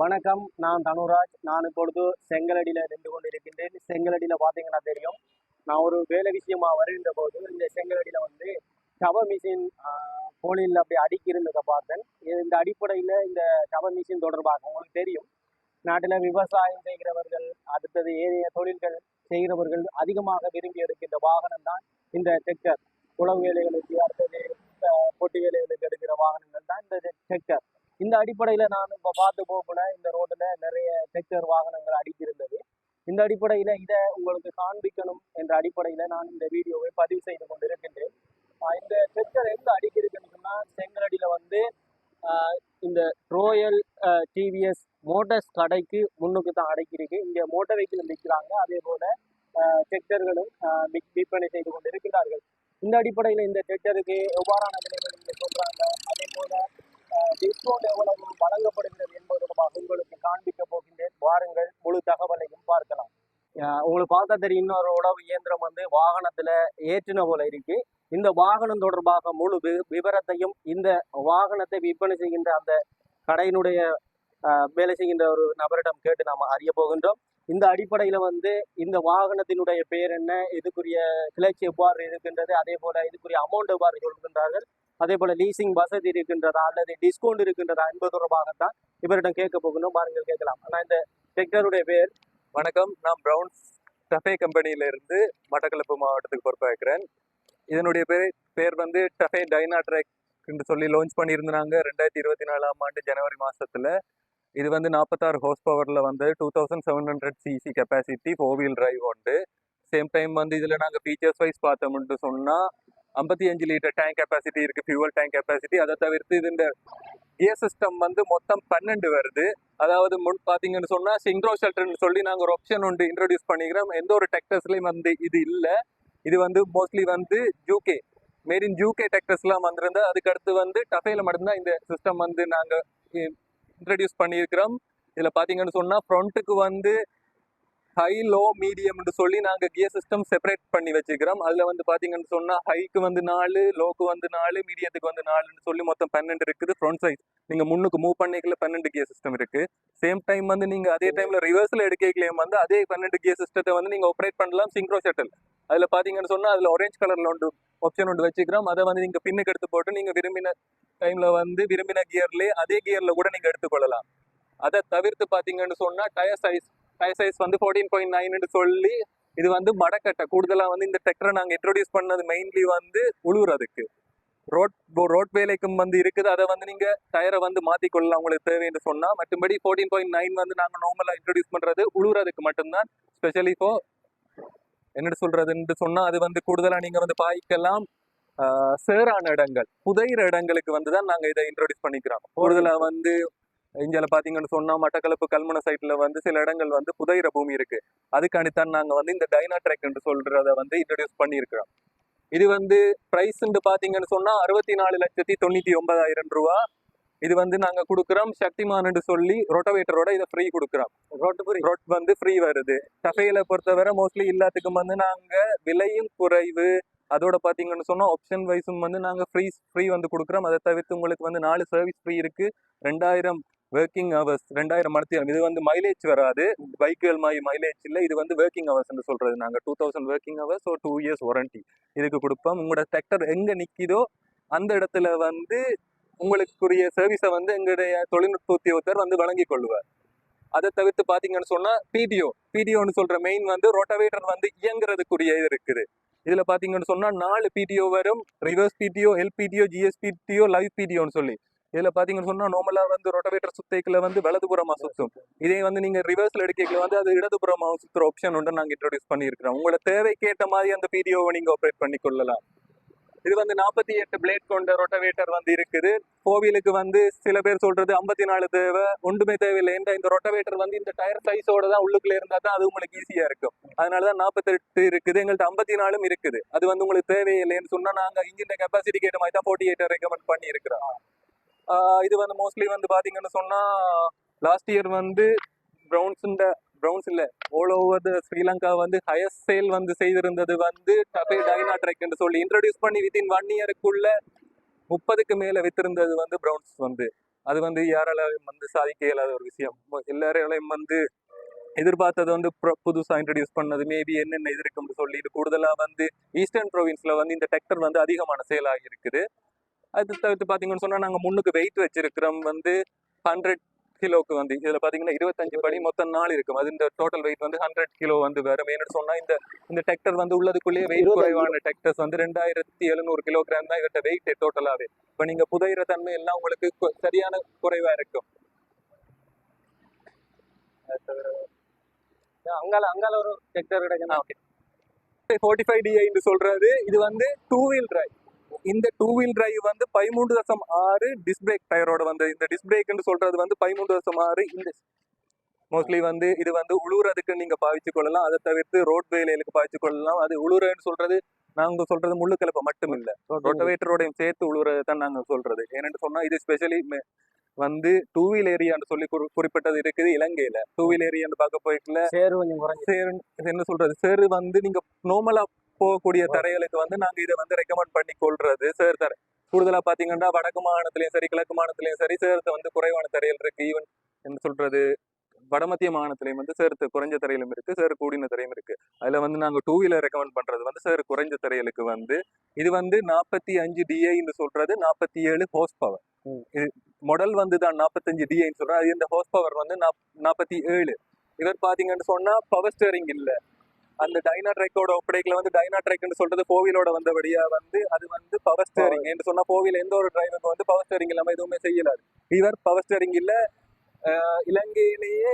வணக்கம் நான் தனுராஜ். நான் இப்பொழுது செங்கலடியில் நின்று கொண்டிருக்கின்றேன். செங்கலடியில் பார்த்தீங்கன்னா தெரியும். நான் ஒரு வேலை விஷயமா வருகின்ற போது இந்த செங்கலடியில் வந்து கவ மிஷின் கோழியில் அப்படி அடுக்கி இருந்ததை பார்த்தேன். இது இந்த அடிப்படையில் இந்த கவ மிஷின் தொடர்பாக உங்களுக்கு தெரியும். நாட்டில் விவசாயம் செய்கிறவர்கள் அடுத்தது ஏனைய தொழில்கள் செய்கிறவர்கள் அதிகமாக விரும்பி எடுக்கின்ற வாகனம் தான் இந்த டெக்டர் உழவு வேலைகளுக்கு அடுத்தது பொட்டி வேலைகளுக்கு எடுக்கிற வாகனங்கள் தான் இந்த டெக்டர் இந்த அடிப்படையில் நான் இப்போ பார்த்து போகல இந்த ரோட்டில் நிறைய டெக்டர் வாகனங்கள் அடிக்கிருந்தது இந்த அடிப்படையில் இதை உங்களுக்கு காண்பிக்கணும் என்ற அடிப்படையில் நான் இந்த வீடியோவை பதிவு செய்து கொண்டிருக்கின்றேன். இந்த டெக்டர் எங்க அடிக்கிருக்குன்னு சொன்னால் செங்கலடியில் வந்து இந்த ரோயல் டிவிஎஸ் மோட்டர்ஸ் கடைக்கு முன்னுக்கு தான் அடைக்கிருக்கு இங்கே மோட்டர் வெஹிக்கிள் விற்கிறாங்க அதே போல டெக்டர்களும் விற்பனை செய்து கொண்டிருக்கிறார்கள் இந்த அடிப்படையில் இந்த டெக்டருக்கு எவ்வாறான விலைகள் இங்கே சொல்றாங்க? அதே போல டிஸ்கவுண்ட் எவ்வளவு வழங்கப்படுகிறது என்பது தொடர்பாக உங்களுக்கு காண்பிக்க போகின்றேன். வாருங்கள் முழு தகவலையும் பார்க்கலாம். உங்களுக்கு பார்த்தா தெரியும் இன்னொரு உணவு இயந்திரம் வந்து வாகனத்துல ஏற்றின போல இருக்கு. இந்த வாகனம் தொடர்பாக முழு விவரத்தையும் இந்த வாகனத்தை விற்பனை செய்கின்ற அந்த கடையினுடைய வேலை செய்கின்ற ஒரு நபரிடம் கேட்டு நாம் அறிய போகின்றோம். இந்த அடிப்படையில் வந்து இந்த வாகனத்தினுடைய பேர் என்ன இதுக்குரிய கிளர்ச்சி எவ்வாறு இருக்கின்றது அதே போல இதுக்குரிய அமௌண்ட் எவ்வாறு சொல்கின்றார்கள் அதே போல லீசிங் வசதி இருக்கின்றதா அல்லது டிஸ்கவுண்ட் இருக்கின்றதா என்பது தொடர்பாகத்தான் இவரிடம் கேட்க போகணும் பாருங்கள் கேட்கலாம். ஆனா இந்த டெக்டருடைய பேர்? வணக்கம். நான் பிரவுன்ஸ் டஃபே கம்பெனியில இருந்து மட்டக்களப்பு மாவட்டத்துக்கு பொறுப்பாக்கிறேன் இதனுடைய பேர் பேர் வந்து டஃபே டைனா என்று சொல்லி லான்ச் பண்ணியிருந்தாங்க ரெண்டாயிரத்தி இருபத்தி நாலாம் ஆண்டு ஜனவரி மாசத்துல. இது வந்து நாற்பத்தாறு ஹோஸ் பவர்ல வந்து two thousand seven hundred cc capacity four wheel drive உண்டு. சேம் டைம் வந்து இதில் நாங்கள் ஃபீச்சர்ஸ் வைஸ் பார்த்தோம்னு சொன்னால் ஐம்பத்தி அஞ்சு லிட்டர் டேங்க் கெப்பாசிட்டி இருக்குது ஃபியூவல் டேங்க் கெப்பாசிட்டி அதை தவிர்த்து இது இந்த கியர் சிஸ்டம் வந்து மொத்தம் பன்னெண்டு வருது. அதாவது முன் பார்த்தீங்கன்னு சொன்னால் சிங்க்ரோ ஷெல்டர்னு சொல்லி நாங்கள் ஒரு ஆப்ஷன் ஒன்று இன்ட்ரடியூஸ் பண்ணிக்கிறோம். எந்த ஒரு டெக்டர்ஸ்லையும் வந்து இது இல்லை. இது வந்து மோஸ்ட்லி வந்து ஜூகே மேட் இன் ஜூகே டெக்டர்ஸ்லாம் வந்திருந்தா அதுக்கு அடுத்து வந்து டஃபேல மட்டும்தான் இந்த சிஸ்டம் வந்து நாங்கள் இன்ட்ரடியூஸ் பண்ணியிருக்கிறோம். இதில் பார்த்தீங்கன்னு சொன்னால் ஃப்ரண்ட்டுக்கு வந்து ஹை லோ மீடியம்னு சொல்லி நாங்க கியர் சிஸ்டம் செப்பரேட் பண்ணி வச்சுக்கிறோம். அதுல வந்து பாத்தீங்கன்னு சொன்னா ஹைக்கு வந்து நாலு லோக்கு வந்து நாலு மீடியத்துக்கு வந்து நாலுன்னு சொல்லி மொத்தம் பன்னெண்டு இருக்குது. ஃப்ரண்ட் சைஸ் நீங்க முன்னுக்கு மூவ் பண்ணிக்கல பன்னெண்டு கியர் சிஸ்டம் இருக்கு. சேம் டைம் வந்து நீங்க அதே டைம்ல ரிவர்ஸ்ல எடுக்கலையும் வந்து அதே பன்னெண்டு கியர் சிஸ்டத்தை வந்து நீங்க ஆப்ரேட் பண்ணலாம் சிங்க்ரோ ஷட்டில் அதுல பாத்தீங்கன்னு சொன்னா அதுல ஆரஞ்சு கலர்ல ஒன்று ஆப்ஷன் ஒன்று வச்சுக்கிறோம். அதை வந்து நீங்க பின்னுக்கு எடுத்து போட்டு நீங்க விரும்பின டைம்ல வந்து விரும்பின கியர்லயே அதே கியர்ல கூட நீங்க எடுத்துக்கொள்ளலாம். அதை தவிர்த்து பாத்தீங்கன்னு சொன்னா டயர் சைஸ் டயர் சைஸ் வந்து ஃபோர்டீன் பாயிண்ட் நைன்னு சொல்லி இது வந்து மடக்கட்டை கூடுதலாக வந்து இந்த டெக்டரை நாங்கள் இன்ட்ரொடியூஸ் பண்ணது மெயின்லி வந்து உழுவுறதுக்கு ரோட் ரோட் வேலைக்கும் வந்து இருக்குது. அதை வந்து நீங்கள் டயரை வந்து மாற்றிக்கொள்ளலாம் உங்களுக்கு தேவை என்று சொன்னால் மற்றபடி ஃபோர்டீன் பாயிண்ட் நைன் வந்து நாங்கள் நார்மலாக இன்ட்ரொடியூஸ் பண்ணுறது உழுவுறதுக்கு மட்டும்தான். ஸ்பெஷலி இப்போ என்ன சொல்கிறதுன்ட்டு சொன்னால் அது வந்து கூடுதலாக நீங்கள் வந்து பாய்க்கலாம். சேரான இடங்கள் புதையிற இடங்களுக்கு வந்து தான் நாங்கள் இதை இன்ட்ரோடியூஸ் பண்ணிக்கிறோம். கூடுதலாக வந்து இந்தியால பாத்தீங்கன்னு சொன்னா மட்டக்களப்பு கல்முனை சைட்ல வந்து சில இடங்கள் வந்து புதையிற பூமி இருக்கு. அதுக்காண்டித்தான் நாங்க வந்து இந்த டைனா ட்ரெக் என்று சொல்றத வந்து இன்ட்ரடியூஸ் பண்ணியிருக்கிறோம். இது வந்து பிரைஸ் பாத்தீங்கன்னு சொன்னா அறுபத்தி நாலு லட்சத்தி தொண்ணூத்தி ஒன்பதாயிரம் ரூபா. இது வந்து நாங்க கொடுக்குறோம். சக்திமான்னு சொல்லி ரொட்டவேட்டரோட இதை ஃப்ரீ கொடுக்குறோம். ரொட் வந்து ஃப்ரீ வருது. டஃபேல பொறுத்தவரை மோஸ்ட்லி எல்லாத்துக்கும் வந்து நாங்க விலையும் குறைவு. அதோட பாத்தீங்கன்னு சொன்னா ஆப்ஷன் வைஸும் வந்து நாங்க ஃப்ரீ ஃப்ரீ வந்து கொடுக்குறோம். அதை தவிர்த்து உங்களுக்கு வந்து நாலு சர்வீஸ் ஃப்ரீ இருக்கு. ரெண்டாயிரம் ஒர்க்கிங் ஹவர்ஸ் ரெண்டாயிரம் மணத்தியம் இது வந்து மைலேஜ் வராது. பைக்குகள் மாதிரி மைலேஜ் இல்லை. இது வந்து ஒர்க்கிங் ஹவர்ஸ்னு சொல்கிறது நாங்கள் டூ தௌசண்ட் ஒர்க்கிங் ஹவர்ஸ் ஒரு டூ இயர்ஸ் வாரண்டி இதுக்கு கொடுப்போம். உங்களோட செக்டர் எங்கே நிற்கிதோ அந்த இடத்துல வந்து உங்களுக்குரிய சர்வீஸை வந்து எங்களுடைய தொழில்நுட்ப உத்தியோகத்தர் வந்து வழங்கி கொள்வார். அதை தவிர்த்து பார்த்தீங்கன்னு சொன்னால் பிடிஓ பிடிஓன்னு சொல்கிற மெயின் வந்து ரோட்டவேட்டர் வந்து இயங்குறதுக்குரிய இது இருக்குது. இதில் பார்த்தீங்கன்னு சொன்னால் நாலு பிடிஓ வரும். Reverse PTO LPTO GSPTO live பிடிஓன்னு சொல்லி. இதுல பாத்தீங்கன்னு சொன்னா நார்மலா வந்து ரொட்டவேட்டர் சுத்தைக்குள்ள வந்து வலதுபுறமா சுத்தும். இதே வந்து நீங்க ரிவர்ஸ்ல எடுக்கல வந்து அது இடதுபுறமா சுத்துற ஆப்ஷன் ஒன்று நாங்க இன்ட்ரோடியூஸ் பண்ணியிருக்கிறோம். உங்களோட தேவைக்கேற்ற மாதிரி அந்த பிடிஓவை நீங்க ஆப்ரேட் பண்ணி கொள்ளலாம். இது வந்து நாற்பத்தி எட்டு பிளேட் கொண்ட ரொட்டவேட்டர் வந்து இருக்குது. கோவிலுக்கு வந்து சில பேர் சொல்றது ஐம்பத்தி நாலு தேவை ஒன்றுமே தேவையில்லை. என்ற இந்த ரொட்டவேட்டர் வந்து இந்த டயர் சைஸோட தான் உள்ளுக்குள்ள இருந்தா தான் அது உங்களுக்கு ஈஸியா இருக்கும். அதனாலதான் நாற்பத்தெட்டு இருக்குது. எங்கள்கிட்ட ஐம்பத்தி நாலும் இருக்குது. அது வந்து உங்களுக்கு தேவையில்லைன்னு சொன்னா நாங்க இன்ஜின் கெப்பாசிட்டி கேட்ட மாதிரி தான் ஃபோர்ட்டி எயிட் ரெக்கமெண்ட் பண்ணி இருக்கிறோம் இது வந்து மோஸ்ட்லி வந்து பார்த்தீங்கன்னு சொன்னால் லாஸ்ட் இயர் வந்து ப்ரௌன்ஸுண்ட ப்ரௌன்ஸ் இல்லை ஆல் ஓவர் த ஸ்ரீலங்கா வந்து ஹையஸ்ட் சேல் வந்து செய்திருந்தது வந்து டபே டைனா ட்ரெக்னு சொல்லி இன்ட்ரடியூஸ் பண்ணி வித்தின் ஒன் இயருக்குள்ள முப்பதுக்கு மேலே வித்திருந்தது வந்து ப்ரௌன்ஸ் வந்து. அது வந்து யாராலையும் வந்து சாதிக்க இயலாத ஒரு விஷயம். எல்லாராலையும் வந்து எதிர்பார்த்தது வந்து புதுசாக இன்ட்ரடியூஸ் பண்ணது மேபி என்னென்ன இது இருக்கும்னு சொல்லிட்டு கூடுதலாக வந்து ஈஸ்டர்ன் ப்ரொவின்ஸில் வந்து இந்த டெக்டர் வந்து அதிகமான சேல் ஆகியிருக்குது. அது தவிர்த்து பாத்தீங்கன்னு சொன்னா நாங்க முன்னுக்கு வெயிட் வச்சிருக்கிறோம் வந்து ஹண்ட்ரட் கிலோக்கு வந்து. இதுல பாத்தீங்கன்னா இருபத்தஞ்சு படி மொத்தம் நாலு இருக்கும். அது இந்த டோட்டல் வெயிட் வந்து ஹண்ட்ரட் கிலோ வந்து என்னன்னு சொன்னா இந்த இந்த டெக்டர் வந்து உள்ளதுக்குள்ளேயே வெயிட் குறைவான டெக்டர்ஸ் வந்து ரெண்டாயிரத்தி எழுநூறு கிலோகிராம் தான் இவர்கிட்ட வெயிட் டோட்டலாவே இப்ப நீங்க புதையிற தன்மை எல்லாம் உங்களுக்கு சரியான குறைவா இருக்கும். அங்கால அங்கால ஒரு கிடைக்கணும் ஓகே ஃபோர்ட்டி ஃபைவ் டிஐன்னு சொல்றது இது வந்து டூ வீல் டிரைவ் இந்த டூ வீல் டிரைவ் வந்து பதிமூன்று தசம் ஆறு டிஸ்க் பிரேக் டயரோட வந்து இந்த டிஸ்க் பிரேக்னு சொல்றது வந்து பதிமூன்று தசம் ஆறு இந்த மோஸ்ட்லி வந்து இது வந்து உழுவுறதுக்கு நீங்க பாவிச்சு கொள்ளலாம். அதை தவிர்த்து ரோட் வேலைகளுக்கு பாவிச்சு கொள்ளலாம். அது உழுவுறன்னு சொல்றது நாங்க சொல்றது முள்ளு கலப்பை மட்டும் இல்ல ரொட்டவேட்டரோடையும் சேர்த்து உழுவுறது தான் நாங்க சொல்றது. ஏன்னு சொன்னா இது ஸ்பெஷலி வந்து டூ வீல் ஏரியான்னு சொல்லி குறி- குறிப்பிட்டது இருக்குது இலங்கையில. டூ வீல் ஏரியான்னு பார்க்க போய்க்கல சேரு கொஞ்சம் குறைஞ்சி சேரு என்ன சொல்றது? சேரு வந்து நீங்க நார்மலா போகக்கூடிய தரைகளுக்கு வந்து நாங்க இதை வந்து ரெக்கமெண்ட் பண்ணி கொள்றது. சேர் தரை கூடுதலா பாத்தீங்கன்னா வடக்கு மாநிலத்திலயும் சரி கிழக்கு மாநிலத்திலயும் சரி சேர்த்து வந்து குறைவான தரைகள் இருக்கு. ஈவன் என்ன சொல்றது வடமத்திய மாநிலத்திலயும் வந்து சேர்த்து குறைஞ்ச தரையிலும் இருக்கு சேறு கூடின தரையும் இருக்கு. அதுல வந்து நாங்க டூ வீலர் ரெக்கமெண்ட் பண்றது வந்து சேறு குறைஞ்ச தரைகளுக்கு வந்து இது வந்து நாற்பத்தி அஞ்சு டிஐன்னு சொல்றது நாற்பத்தி ஏழு ஹோஸ் பவர். இது மாடல் வந்து தான் நாற்பத்தஞ்சு டிஐன்னு சொல்றோம் அது இந்த ஹோஸ் பவர் வந்து நாற்பத்தி ஏழு. இவர் பாத்தீங்கன்னு சொன்னா பவர் ஸ்டேரிங் இல்ல. அந்த டைனா ட்ரெக்கோட ஒப்படைக்கல வந்து டைனா ட்ரைக்னு சொல்றது கோவிலோட வந்தபடியா வந்து அது வந்து பவர் ஸ்டேரிங் என்று சொன்னா கோவில் எந்த ஒரு டிரைவருக்கு வந்து பவர் ஸ்டேரிங் இல்லாம எதுவுமே செய்யலாது. இவர் பவர் ஸ்டேரிங் இல்ல இலங்கையிலேயே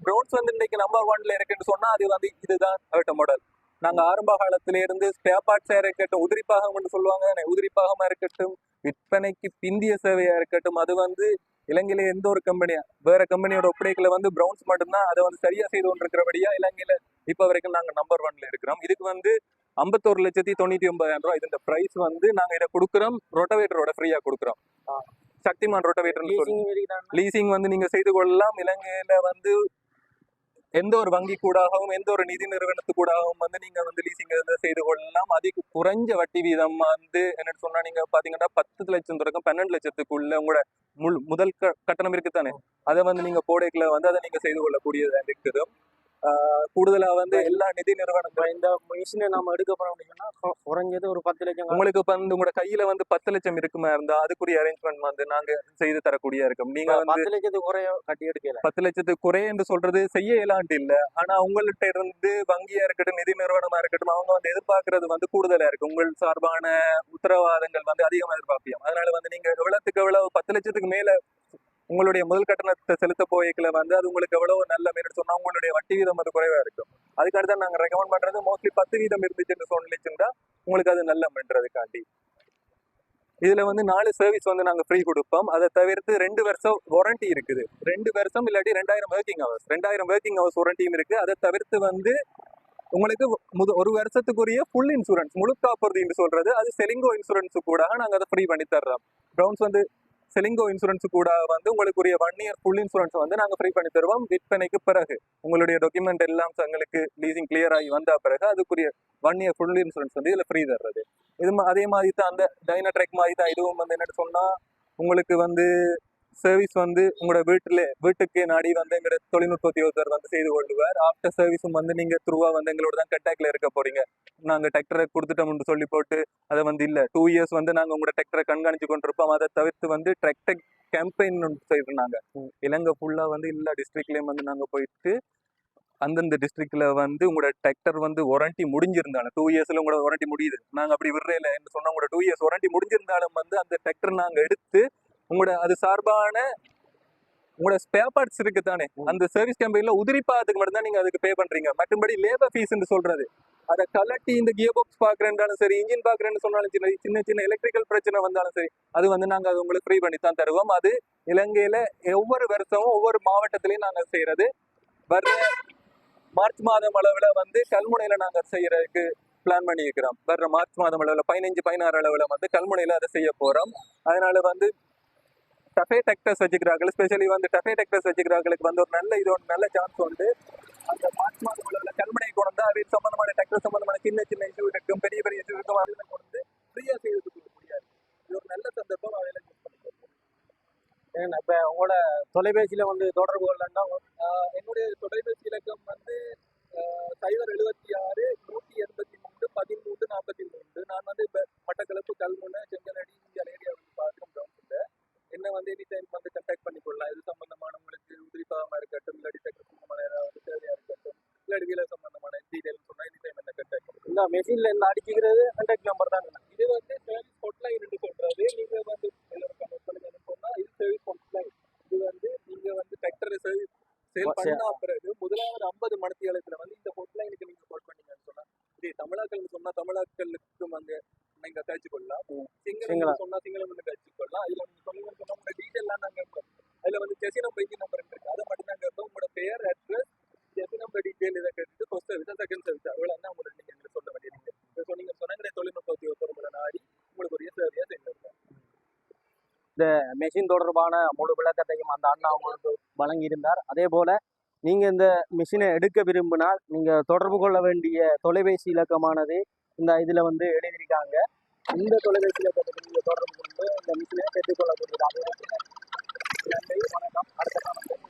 ப்ரௌன்ஸ் வந்து இன்னைக்கு நம்பர் ஒன்ல இருக்குன்னு சொன்னா அது வந்து இதுதான் அவட்ட மாடல் நாங்க ஆரம்ப காலத்துல இருந்து ஸ்பேர் பார்ட்ஸா இருக்கட்டும் உதிரிப்பாகம் சொல்லுவாங்க உதிரிப்பாகமா இருக்கட்டும் விற்பனைக்கு பிந்திய சேவையா இருக்கட்டும் அது வந்து இலங்கையில எந்த ஒரு கம்பெனியா வேற கம்பெனியோட ஒப்படைக்கல வந்து ப்ரௌன்ஸ் மட்டும்தான் அதை வந்து சரியா செய்து கொண்டிருக்கிறபடியா இலங்கையில இப்ப வரைக்கும் நாங்க நம்பர் ஒன்ல இருக்கிறோம். இதுக்கு வந்து ஐம்பத்தோரு லட்சத்தி தொண்ணூத்தி ஒன்பதாயிரம் ரூபாய். இது பிரைஸ் வந்து நாங்க இதை கொடுக்குறோம். ரொட்டவேட்டரோட ஃப்ரீயா கொடுக்குறோம். சக்திமான் ரொட்டவேட்டர் லீசிங் வந்து நீங்க செய்து கொள்ளலாம். இலங்கையில வந்து எந்த ஒரு வங்கி கூடாகவும் எந்த ஒரு நிதி நிறுவனத்து கூடாகவும் வந்து நீங்க வந்து லீசிங் செய்து கொள்ளலாம். அதிக குறைஞ்ச வட்டி வீதம் வந்து என்னன்னு சொன்னா நீங்க பாத்தீங்கன்னா பத்து லட்சம் தொடக்கம் பன்னெண்டு லட்சத்துக்குள்ள உங்களோட முள் முதல் கட்டணம் இருக்குதானே? அதை வந்து நீங்க போடைக்குள்ள வந்து அதை நீங்க செய்து கொள்ளக்கூடியதா இருக்குது கூடுதலா வந்து எல்லா நிதி நிறுவனம் இப்ப இந்த மிஷினை நம்ம எடுக்க போறோம் அப்படின்னா குறைஞ்சது ஒரு பத்து லட்சம். உங்களுக்கு இப்ப வந்து உங்களோட கையில வந்து பத்து லட்சம் இருக்குமா இருந்தா அதுக்குரிய அரேஞ்ச்மெண்ட் வந்து நாங்க செய்து தரக்கூடிய இருக்கும். நீங்க பத்து லட்சத்துக்கு குறைய கட்டி எடுக்கல. பத்து லட்சத்துக்கு குறை என்று சொல்றது செய்ய இயலாண்டு இல்ல. ஆனா உங்கள்கிட்ட இருந்து வங்கியா இருக்கட்டும் நிதி நிறுவனமா இருக்கட்டும் அவங்க வந்து எதிர்பார்க்கறது வந்து கூடுதலா இருக்கு. உங்கள் சார்பான உத்தரவாதங்கள் வந்து அதிகமா எதிர்பார்ப்பியும் அதனால வந்து நீங்க எவ்வளவுக்கு எவ்வளவு பத்து லட்சத்துக்கு மேல உங்களுடைய முதல் கட்டணத்தை செலுத்த போய்க்கல வந்து அது உங்களுக்கு எவ்வளவு நல்ல மேல் சொன்னா உங்களுடைய வட்டி வீதம் அது குறைவா இருக்கும். அதுக்காக தான் நாங்க ரெக்கமெண்ட் பண்றது மோஸ்ட்லி பத்து வீதம் இருந்துச்சுன்னு சொன்னிச்சுன்னா உங்களுக்கு அது நல்ல பண்றதுக்காண்டி. இதுல வந்து நாலு சர்வீஸ் வந்து நாங்க ஃப்ரீ கொடுப்போம். அதை தவிர்த்து ரெண்டு வருஷம் வாரண்டி இருக்குது. ரெண்டு வருஷம் இல்லாட்டி ரெண்டாயிரம் ஒர்க்கிங் ஹவர்ஸ் ரெண்டாயிரம் ஒர்க்கிங் ஹவர்ஸ் வாரண்டியும் இருக்கு. அதை தவிர்த்து வந்து உங்களுக்கு முத ஒரு வருஷத்துக்குரிய ஃபுல் இன்சூரன்ஸ் முழு காப்புறுதின்னு சொல்றது. அது செலிங்கோ இன்சூரன்ஸ் கூட நாங்கள் அதை ஃப்ரீ பண்ணி தர்றோம். ப்ரௌன்ஸ் வந்து செலிங்கோ இன்சூரன்ஸ் கூட வந்து உங்களுக்குரிய ஒன் இயர் ஃபுல் இன்சூரன்ஸ் வந்து நாங்கள் ஃப்ரீ பண்ணி தருவோம். விற்பனைக்கு பிறகு உங்களுடைய டாக்குமெண்ட் எல்லாம் எங்களுக்கு லீசிங் கிளியர் ஆகி வந்த பிறகு அதுக்குரிய ஒன் இயர் ஃபுல் இன்சூரன்ஸ் வந்து இதில் ஃப்ரீ தர்றது. இது அதே மாதிரி தான் அந்த டைனட்ரெக் மாதிரி தான் இதுவும் வந்து என்னென்னு சொன்னால் உங்களுக்கு வந்து சர்வீஸ் வந்து உங்களோட வீட்டில் வீட்டுக்கு நாடி வந்து எங்களோட தொழில்நுட்பத்தை ஒருத்தர் வந்து செய்து கொள்ளுவார். ஆஃப்டர் சர்வீஸும் வந்து நீங்கள் த்ரூவாக வந்து எங்களோட தான் கண்டாக்ட்ல இருக்க போறீங்க. நாங்கள் டிராக்டரை கொடுத்துட்டோம்னு சொல்லி போட்டு அதை வந்து இல்லை. டூ இயர்ஸ் வந்து நாங்கள் உங்களோட டெக்டரை கண்காணிச்சு கொண்டிருப்போம். அதை தவிர்த்து வந்து டிராக்டர் கேம்பெயின் செய்திருந்தாங்க. இலங்கை ஃபுல்லாக வந்து எல்லா டிஸ்ட்ரிக்ட்லேயும் வந்து நாங்கள் போயிட்டு அந்தந்த டிஸ்ட்ரிக்டில் வந்து உங்களோட டிராக்டர் வந்து வாரண்டி முடிஞ்சிருந்தாலும் டூ இயர்ஸில் உங்களோட வாரண்டி முடியுது. நாங்கள் அப்படி விடுறேல என்று சொன்னால் உங்களோட டூ இயர்ஸ் வாரண்டி முடிஞ்சிருந்தாலும் வந்து அந்த டிராக்டர் நாங்கள் எடுத்து உங்களோட அது சார்பான உங்களோட ஸ்பேர் பார்ட்ஸ் இருக்கு தானே அந்த சர்வீஸ் கம்பெனில உதிரிப்பாத்துக்கு மட்டும் தான் நீங்க அதுக்கு பே பண்றீங்க. மற்றபடி லேபர் ஃபீஸ்ன்னு சொல்றது. அதை கலட்டி இந்த கியர் பாக்ஸ் பாக்குறேன்றாலும் சரி இன்ஜின் பாக்குறேன்னு சொன்னாலும் சின்ன சின்ன சின்ன எலக்ட்ரிக்கல் பிரச்சனை வந்தாலும் சரி அது வந்து நாங்க அது உங்களுக்கு ஃப்ரீ பண்ணி தான் தருவோம். அது இலங்கையில ஒவ்வொரு வருஷமும் ஒவ்வொரு மாவட்டத்திலையும் நாங்க செய்யறது. வர்ற மார்ச் மாதம் அளவுல வந்து கல்முனையில நாங்க செய்யறதுக்கு பிளான் பண்ணி இருக்கிறோம் வர்ற மார்ச் மாதம் அளவுல பதினஞ்சு பதினாறு அளவுல வந்து கல்முனையில அதை செய்ய போறோம். அதனால வந்து டஃபே டெக்டர்ஸ் வச்சுக்கிறார்கள். ஸ்பெஷலி வந்து டஃபே டெக்டர்ஸ் வச்சுக்கிறார்களுக்கு வந்து ஒரு நல்ல இது ஒரு நல்ல சான்ஸ் உண்டு. அந்த மார்ச் மாதம் உள்ள கல்முனை கொண்டு வந்து சம்பந்தமான டெக்டர் சம்பந்தமான சின்ன சின்ன இஷ்யூ இருக்கும் பெரிய பெரிய இஷ்யூ இருக்கும். அதில் கொண்டு ஃப்ரீயாக செய்து கொடுக்க முடியாது. இது ஒரு நல்ல சந்தர்ப்பம் அவையில யூஸ் ஏன்னா உங்களோட தொலைபேசியில் வந்து தொடர்பு கொள்ளன்னா என்னுடைய தொலைபேசி இலக்கம் வந்து சைபர் எழுபத்தி வந்து கண்டாக்ட் பண்ணிக்கொள்ளலாம். இது சம்பந்தமான உங்களுக்கு உதிரிப்பாகமாக இருக்கட்டும் இல்லாட்டி டெக்னிக்கல் ஏதாவது தேவையாக இருக்கட்டும் இல்லாட்டி வீல சம்பந்தமான டீடைல் சொன்னால் எனி டைம் என்ன கண்டாக்ட் பண்ணுங்க. இந்த மெஷின்ல இருந்து அடிச்சுக்கிறது கான்டாக்ட் நம்பர் தான் இது வந்து சர்வீஸ் ஹொட்லைன் என்று சொல்றது நீங்க வந்து எல்லாரும் கனெக்ட் பண்ணுங்கன்னு சொன்னா இது சர்வீஸ் ஹொட்லைன் இது வந்து நீங்க வந்து டிராக்டரை சர்வீஸ் சேல். பண்ணா பிறகு முதலாவது ஐம்பது மணித்தியாலத்துல வந்து இந்த ஹொட்லைனுக்கு நீங்க கால் பண்ணீங்கன்னு சொன்னா இது தமிழாக்கள் சொன்னா தமிழாக்களுக்கும் அங்க நீங்க காய்ச்சி கொள்ளலாம் சிங்கள. சிங்களம் சொன்னா சிங்களம் வந்து காய்ச்சி கொள்ளலாம் இதுல நீங்க சொன்னீங்கன்னு சொன்னா உங்களோட டீட்டெயிலாம் நாங்க. அதுல வந்து செசி நம்பர் நம்பர் இருக்கு. அதை மட்டும் நாங்க கேட்போம் உங்களோட பெயர் அட்ரஸ் செசி நம்பர் டீட்டெயில் இதை கேட்டுட்டு ஃபர்ஸ்ட் சர்வீஸ் செகண்ட் சர்வீஸ் அவ்வளோ தான் உங்களுக்கு நீங்க எங்களுக்கு சொல்ல வேண்டியது இதை சொன்னீங்க சொன்னாங்க தொழில்நுட்ப உத்தரவுகளை நாடி உங்களுக்கு ஒரு சேவையா செய்யணும் மெஷின் தொடர்பான முழு விளக்கத்தையும் அந்த அண்ணா உங்களுக்கு வழங்கியிருந்தார். அதே போல நீங்க இந்த மிஷினை எடுக்க விரும்பினால் நீங்க தொடர்பு கொள்ள வேண்டிய தொலைபேசி இலக்கமானது இந்த இதுல வந்து எழுதியிருக்காங்க. இந்த தொலைபேசி தொடர்பு கொண்டு இந்த மிஷினை பெற்றுக்கொள்ளக்கூடியதாக இருக்கிறது. நன்றி வணக்கம் அடுத்த காலம்